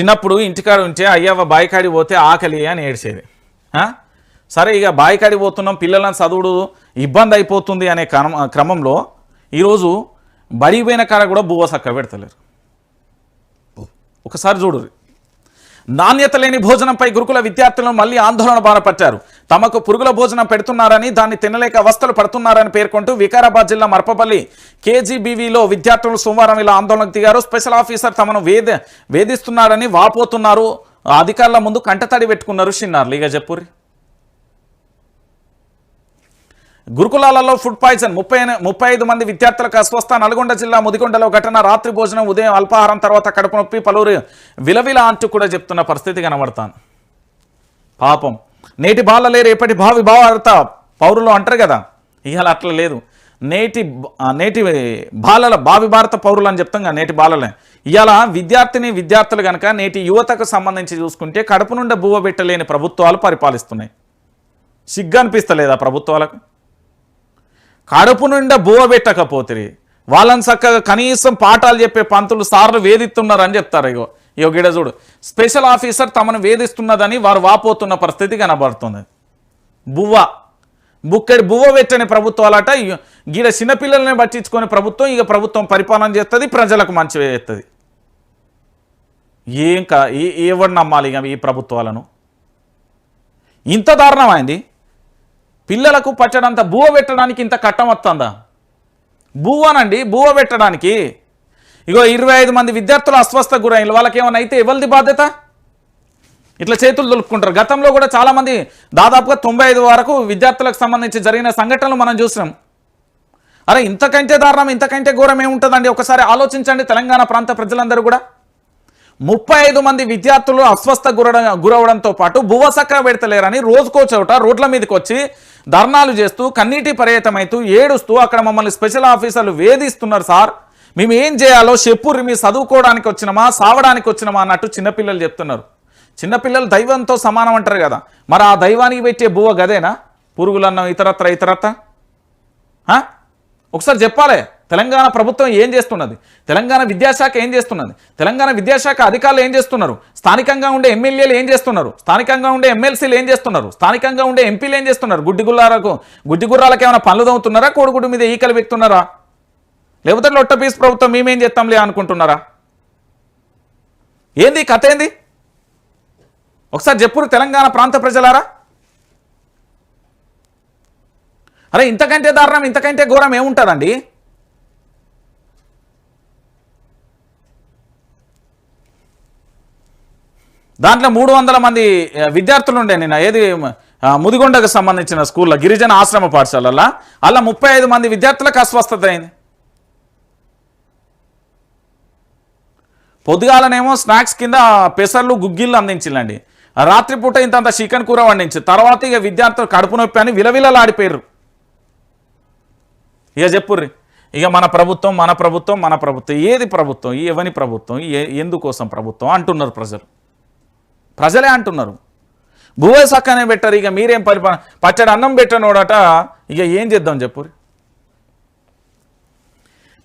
చిన్నప్పుడు ఇంటికాడ ఉంటే అయ్యవ బాయికాడి పోతే ఆకలి అని ఏడ్చేది. సరే ఇక బాయికాడి పోతున్నాం పిల్లలను చదువుడు ఇబ్బంది అయిపోతుంది అనే క్రమంలో ఈరోజు బడికి పోయిన కాడ కూడా బువ్వ సక్క పెడతలేరు. ఒకసారి చూడు నాణ్యత లేని భోజనంపై గురుకుల విద్యార్థులను మళ్ళీ ఆందోళన బారపట్టారు. తమకు పురుగుల భోజనం పెడుతున్నారని దాన్ని తినలేక అవస్థలు పడుతున్నారని పేర్కొంటూ వికారాబాద్ జిల్లా మర్పపల్లి కేజీబీవీలో విద్యార్థులు సోమవారం ఇలా ఆందోళనకు దిగారు. స్పెషల్ ఆఫీసర్ తమను వేధ వేధిస్తున్నారని వాపోతున్నారు. అధికారుల ముందు కంటతడి పెట్టుకున్నారు షిన్నార్లు ఇక చెప్పుర్రి గురుకులాలలో ఫుడ్ పాయిజన్. ముప్పై ముప్పై ఐదు మంది విద్యార్థులకు అస్వస్థ. నల్గొండ జిల్లా ముదిగొండలో ఘటన. రాత్రి భోజనం ఉదయం అల్పాహారం తర్వాత కడుపు నొప్పి. పలువురు విలవిల అంటూ కూడా చెప్తున్న పరిస్థితి కనబడతాను పాపం. నేటి బాలలే రేపటి భావి భావార్త పౌరులు అంటారు కదా ఇవాళ అట్లా లేదు. నేటి నేటి బాలల భావి భారత పౌరులు అని చెప్తాం కదా నేటి బాలలే. ఇవాళ విద్యార్థిని విద్యార్థులు కనుక నేటి యువతకు సంబంధించి చూసుకుంటే కడుపు నుండి బువ్వ పెట్టలేని ప్రభుత్వాలు పరిపాలిస్తున్నాయి. సిగ్గు అనిపిస్తలేదా ప్రభుత్వాలకు? కడుపు నుండి బువ్వ పెట్టకపోతే వాళ్ళని చక్కగా కనీసం పాఠాలు చెప్పే పంతులు సార్లు వేధిస్తున్నారని చెప్తారు. ఇగో ఇగో గిడ చూడు. స్పెషల్ ఆఫీసర్ తమను వేధిస్తున్నదని వారు వాపోతున్న పరిస్థితి కనబడుతుంది. బువ్వ. బుక్కడి బువ్వ పెట్టని ప్రభుత్వాలట. గీడ చిన్నపిల్లల్ని పట్టించుకొని ప్రభుత్వం ఇక ప్రభుత్వం పరిపాలన చేస్తుంది ప్రజలకు మంచి చేస్తుంది. ఏం కా ఏ- నమ్మాలి ఇక ఈ ప్రభుత్వాలను? ఇంత దారుణమైంది. పిల్లలకు పచ్చడంత బువ్వ పెట్టడానికి ఇంత కట్టం వస్తుందా బువ్వనండి భూవ పెట్టడానికి. ఇగో ఇరవై ఐదు మంది విద్యార్థులు అస్వస్థ గురైన వాళ్ళకి ఏమైనా అయితే ఎవరిది బాధ్యత? ఇట్లా చేతులు దొలుపుకుంటారు. గతంలో కూడా చాలామంది దాదాపుగా తొంభై ఐదు వరకు విద్యార్థులకు సంబంధించి జరిగిన సంఘటనలు మనం చూసినాం. అరే ఇంతకంటే దారుణం ఇంతకంటే ఘోరం ఏముంటుందండి? ఒకసారి ఆలోచించండి తెలంగాణ ప్రాంత ప్రజలందరూ కూడా. ముప్పై ఐదు మంది విద్యార్థులు అస్వస్థ గురడ గురవడంతో పాటు బువ్వ పెడతలేరని రోజుకో చోట రోడ్ల మీదకి వచ్చి ధర్నాలు చేస్తూ కన్నీటి పర్యతమైతూ ఏడుస్తూ అక్కడ మమ్మల్ని స్పెషల్ ఆఫీసర్లు వేధిస్తున్నారు సార్. మేము ఏం చేయాలో చెప్పుర్రి మీ చదువుకోవడానికి వచ్చినమా సావడానికి వచ్చినమా అన్నట్టు చిన్నపిల్లలు చెప్తున్నారు. చిన్నపిల్లలు దైవంతో సమానం అంటారు కదా. మరి ఆ దైవానికి పెట్టే బువ్వ గదేనా? పురుగులన్నం ఇతరత్ర ఇతరత్ర? ఒకసారి చెప్పాలి. తెలంగాణ ప్రభుత్వం ఏం చేస్తున్నది? తెలంగాణ విద్యాశాఖ ఏం చేస్తున్నది? తెలంగాణ విద్యాశాఖ అధికారులు ఏం చేస్తున్నారు? స్థానికంగా ఉండే ఎమ్మెల్యేలు ఏం చేస్తున్నారు? స్థానికంగా ఉండే ఎమ్మెల్సీలు ఏం చేస్తున్నారు? స్థానికంగా ఉండే ఎంపీలు ఏం చేస్తున్నారు? గుడ్డి గుడ్డిగుర్రాలకు గుడ్డి ఏమైనా పనులు దమ్ముతున్నారా కోడిగుడ్డు మీద ఈకలు పెడుతున్నారా లేకపోతే లొట్టపీస్ ప్రభుత్వం మేమేం చేస్తాంలే అనుకుంటున్నారా? ఏంది కథ ఏంది? ఒకసారి చెప్పురు తెలంగాణ ప్రాంత ప్రజలారా? అరే ఇంతకంటే దారుణం ఇంతకంటే ఘోరం ఏముంటుందండి? దాంట్లో మూడు వందల మంది విద్యార్థులు ఉండే నేను ఏది ముదిగొండకు సంబంధించిన స్కూల్లో గిరిజన ఆశ్రమ పాఠశాలల్లో అలా ముప్పై ఐదు మంది విద్యార్థులకు అస్వస్థత అయింది. పొద్దుగాలనేమో స్నాక్స్ కింద పెసర్లు గుగ్గిళ్ళు అందించిందండి రాత్రిపూట ఇంతంత చికెన్ కూర వండించి. తర్వాత ఇక విద్యార్థులు కడుపు నొప్పి అని విలవిలలాడిపోయారు ఇక చెప్పుర్రి. ఇక మన ప్రభుత్వం మన ప్రభుత్వం మన ప్రభుత్వం. ఏది ప్రభుత్వం? ఎవని ప్రభుత్వం? ఎందుకోసం ప్రభుత్వం? అంటున్నారు ప్రజలు. ప్రజలే అంటున్నారు. భూవే సక్కనే పెట్టారు ఇక మీరేం పరిపాలన పచ్చడి అన్నం పెట్టనోడట ఇక ఏం చేద్దాం చెప్పుర్రి